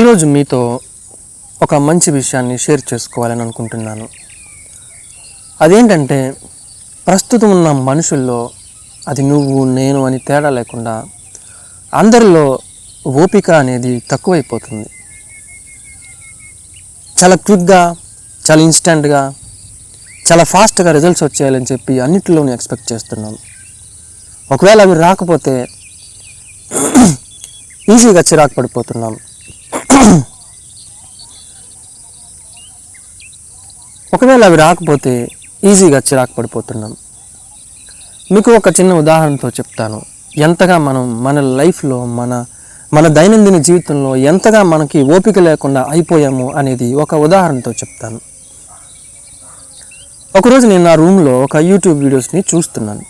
ఈరోజు మీతో ఒక మంచి విషయాన్ని షేర్ చేసుకోవాలని అనుకుంటున్నాను. అదేంటంటే ప్రస్తుతం ఉన్న మనుషుల్లో అది నువ్వు నేను అని తేడా లేకుండా అందరిలో ఓపిక అనేది తక్కువైపోతుంది. చాలా క్విక్గా చాలా ఇన్స్టెంట్గా చాలా ఫాస్ట్గా రిజల్ట్స్ వచ్చేయాలని చెప్పి అన్నిటిలోనూ ఎక్స్పెక్ట్ చేస్తున్నాం ఒకవేళ అవి రాకపోతే ఈజీగా చిరాకు పడిపోతున్నాం. ఒకవేళ అవి రాకపోతే ఈజీగా చిరాకు పడిపోతున్నాం. మీకు ఒక చిన్న ఉదాహరణతో చెప్తాను. ఎంతగా మనం మన లైఫ్లో మన మన దైనందిన జీవితంలో ఎంతగా మనకి ఓపిక లేకుండా అయిపోయాము అనేది ఒక ఉదాహరణతో చెప్తాను. ఒకరోజు నేను నా రూమ్లో ఒక యూట్యూబ్ వీడియోస్ని చూస్తున్నాను.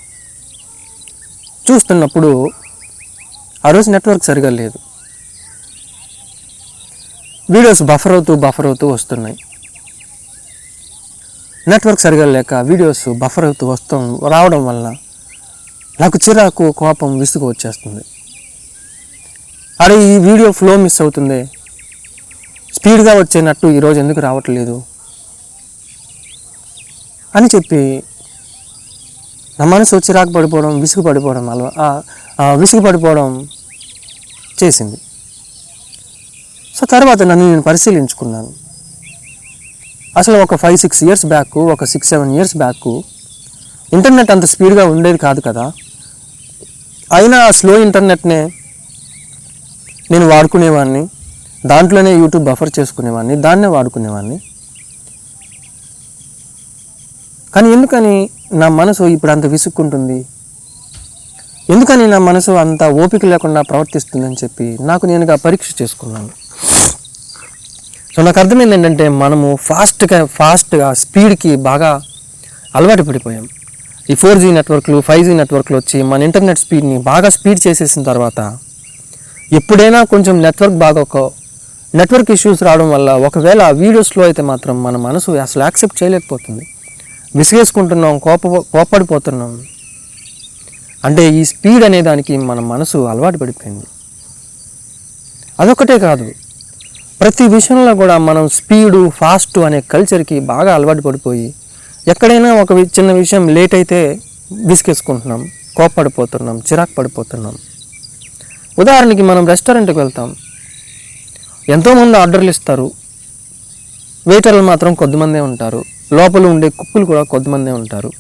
చూస్తున్నప్పుడు ఆ రోజు నెట్వర్క్ సరిగా లేదు. వీడియోస్ బఫర్ అవుతూ బఫర్ అవుతూ వస్తున్నాయి. నెట్వర్క్ సరిగా లేక వీడియోస్ బఫర్ అవుతూ వస్తాం రావడం వల్ల నాకు చిరాకు కోపం విసుగు వచ్చేస్తుంది. అరే ఈ వీడియో ఫ్లో మిస్ అవుతుంది. స్పీడ్గా వచ్చేనట్టు ఈరోజు ఎందుకు రావట్లేదు? అని చెప్పి నా మనసు చిరాకు పడిపోవడం విసుగు పడిపోవడం అలవా విసుగు పడిపోవడం చేసింది. సో తర్వాత నన్ను నేను పరిశీలించుకున్నాను. అసలు ఒక ఫైవ్ సిక్స్ ఇయర్స్ బ్యాక్ ఒక six seven years back internet అంత స్పీడ్గా ఉండేది కాదు కదా. అయినా ఆ స్లో ఇంటర్నెట్నే నేను వాడుకునేవాడిని దాంట్లోనే యూట్యూబ్ బఫర్ చేసుకునేవాడిని దాన్నే వాడుకునేవాడిని కానీ ఎందుకని నా మనసు ఇప్పుడు అంత విసుక్కుంటుంది? ఎందుకని నా మనసు అంత ఓపిక లేకుండా ప్రవర్తిస్తుందని చెప్పి నాకు నేనుగా పరీక్ష చేసుకున్నాను. సో నాకు అర్థమైంది ఏంటంటే మనము ఫాస్ట్గా ఫాస్ట్గా స్పీడ్కి బాగా అలవాటు పడిపోయాం. ఈ ఫోర్ జీ నెట్వర్క్లు ఫైవ్ జీ నెట్వర్క్లు వచ్చి మన ఇంటర్నెట్ స్పీడ్ని బాగా స్పీడ్ చేసేసిన తర్వాత ఎప్పుడైనా కొంచెం నెట్వర్క్ బాగా ఒక నెట్వర్క్ ఇష్యూస్ రావడం వల్ల ఒకవేళ ఆ వీడియోస్లో అయితే మాత్రం మన మనసు అసలు యాక్సెప్ట్ చేయలేకపోతుంది. విసిగేసుకుంటున్నాం కోప కోపడిపోతున్నాం. అంటే ఈ స్పీడ్ అనే దానికి మన మనసు అలవాటు పడిపోయింది. అదొకటే కాదు. ప్రతి విషయంలో కూడా మనం స్పీడు ఫాస్ట్ అనే కల్చర్కి బాగా అలవాటు పడిపోయి ఎక్కడైనా ఒక వి- చిన్న విషయం లేట్ అయితే విసిగేసుకుంటున్నాం కోపడిపోతున్నాం చిరాకు పడిపోతున్నాం. ఉదాహరణకి మనం రెస్టారెంట్కి వెళ్తాం. ఎంతోమంది ఆర్డర్లు ఇస్తారు. వెయిటర్లు మాత్రం కొద్దిమందే ఉంటారు. లోపల ఉండే కుక్కులు కూడా కొద్దిమందే ఉంటారు.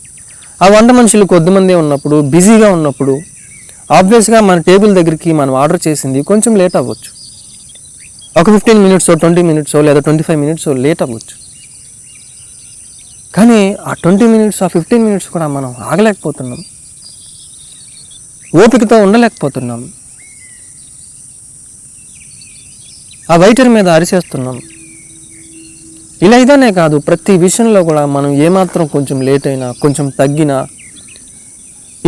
ఆ వంట మనుషులు కొద్దిమందే ఉన్నప్పుడు బిజీగా ఉన్నప్పుడు ఆబ్వియస్గా మన టేబుల్ దగ్గరికి మనం ఆర్డర్ చేసింది కొంచెం లేట్ అవ్వచ్చు. ఒక ఫిఫ్టీన్ మినిట్స్ ట్వంటీ మినిట్స్ లేదా ట్వంటీ ఫైవ్ మినిట్స్ లేట్ అవ్వచ్చు. కానీ ఆ ట్వంటీ మినిట్స్ ఆ ఫిఫ్టీన్ మినిట్స్ కూడా మనం ఆగలేకపోతున్నాం. ఓపికతో ఉండలేకపోతున్నాం. ఆ వైటర్ మీద అరిచేస్తున్నాం. ఇలా ఇదనే కాదు ప్రతి విషయంలో కూడా మనం ఏమాత్రం కొంచెం లేట్ అయినా కొంచెం తగ్గినా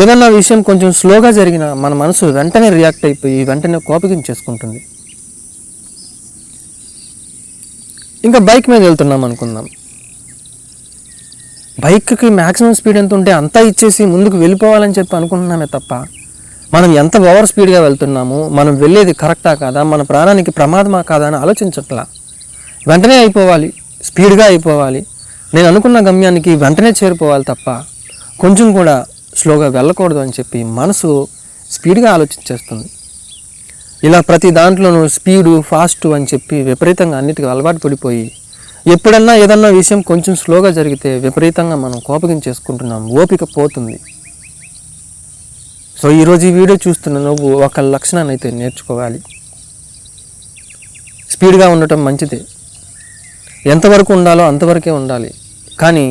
ఏదన్నా విషయం కొంచెం స్లోగా జరిగినా మన మనసు వెంటనే రియాక్ట్ అయిపోయి వెంటనే కోపగించేసుకుంటుంది. ఇంకా బైక్ మీద వెళ్తున్నాం అనుకుందాం. బైక్కి మ్యాక్సిమం స్పీడ్ ఎంత ఉంటే అంతా ఇచ్చేసి ముందుకు వెళ్ళిపోవాలని చెప్పి అనుకుంటున్నామే తప్ప మనం ఎంత ఓవర్ స్పీడ్గా వెళ్తున్నాము మనం వెళ్ళేది కరెక్టా కాదా మన ప్రాణానికి ప్రమాదమా కాదా అని ఆలోచించట్లా. వెంటనే అయిపోవాలి స్పీడ్గా అయిపోవాలి. నేను అనుకున్న గమ్యానికి వెంటనే చేరిపోవాలి తప్ప కొంచెం కూడా స్లోగా వెళ్ళకూడదు అని చెప్పి మనసు స్పీడ్గా ఆలోచించేస్తుంది. ఇలా ప్రతి దాంట్లోనూ స్పీడు ఫాస్ట్ అని చెప్పి విపరీతంగా అన్నిటికీ అలవాటు పడిపోయి ఎప్పుడన్నా ఏదన్నా విషయం కొంచెం స్లోగా జరిగితే విపరీతంగా మనం కోపకం చేసుకుంటున్నాం ఓపిక పోతుంది. సో ఈరోజు ఈ వీడియో చూస్తున్న నువ్వు ఒక లక్షణాన్ని అయితే నేర్చుకోవాలి. స్పీడ్గా ఉండటం మంచిదే. ఎంతవరకు ఉండాలో అంతవరకే ఉండాలి. కానీ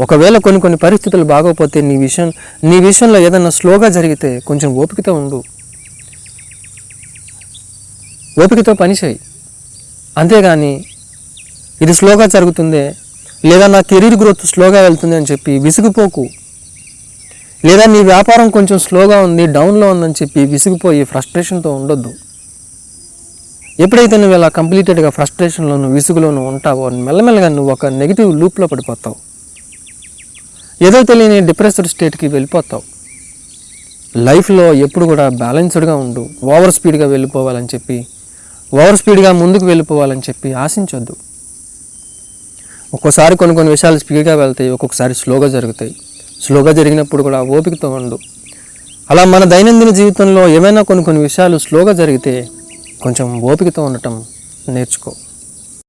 ఒకవేళ కొన్ని కొన్ని పరిస్థితులు బాగోకపోతే నీ విషయం నీ విషయంలో ఏదైనా స్లోగా జరిగితే కొంచెం ఓపికతో ఉండు. ఓపికతో పనిచేయి. అంతేగాని ఇది స్లోగా జరుగుతుందే లేదా నా కెరీర్ గ్రోత్ స్లోగా వెళ్తుంది అని చెప్పి విసిగిపోకు. లేదా నీ వ్యాపారం కొంచెం స్లోగా ఉంది డౌన్లో ఉందని చెప్పి విసిగిపోయి ఫ్రస్ట్రేషన్తో ఉండొద్దు. ఎప్పుడైతే నువ్వు ఇలా కంప్లీటెడ్గా ఫ్రస్ట్రేషన్లోను విసుగులోను ఉంటావో మెల్లమెల్లగా నువ్వు ఒక నెగిటివ్ లూప్లో పడిపోతావు. ఏదో తెలియని డిప్రెస్డ్ స్టేట్కి వెళ్ళిపోతావు. లైఫ్లో ఎప్పుడు కూడా బ్యాలెన్స్డ్గా ఉండు ఓవర్ స్పీడ్గా వెళ్ళిపోవాలని చెప్పి ఓవర్ స్పీడ్గా ముందుకు వెళ్ళిపోవాలని చెప్పి ఆశించొద్దు. ఒక్కోసారి కొన్ని కొన్ని విషయాలు స్పీడ్గా వెళ్తాయి ఒక్కొక్కసారి స్లోగా జరుగుతాయి. స్లోగా జరిగినప్పుడు కూడా ఓపికతో ఉండు. అలా మన దైనందిన జీవితంలో ఏమైనా కొన్ని కొన్ని విషయాలు స్లోగా జరిగితే కొంచెం ఓపికతో ఉండటం నేర్చుకో.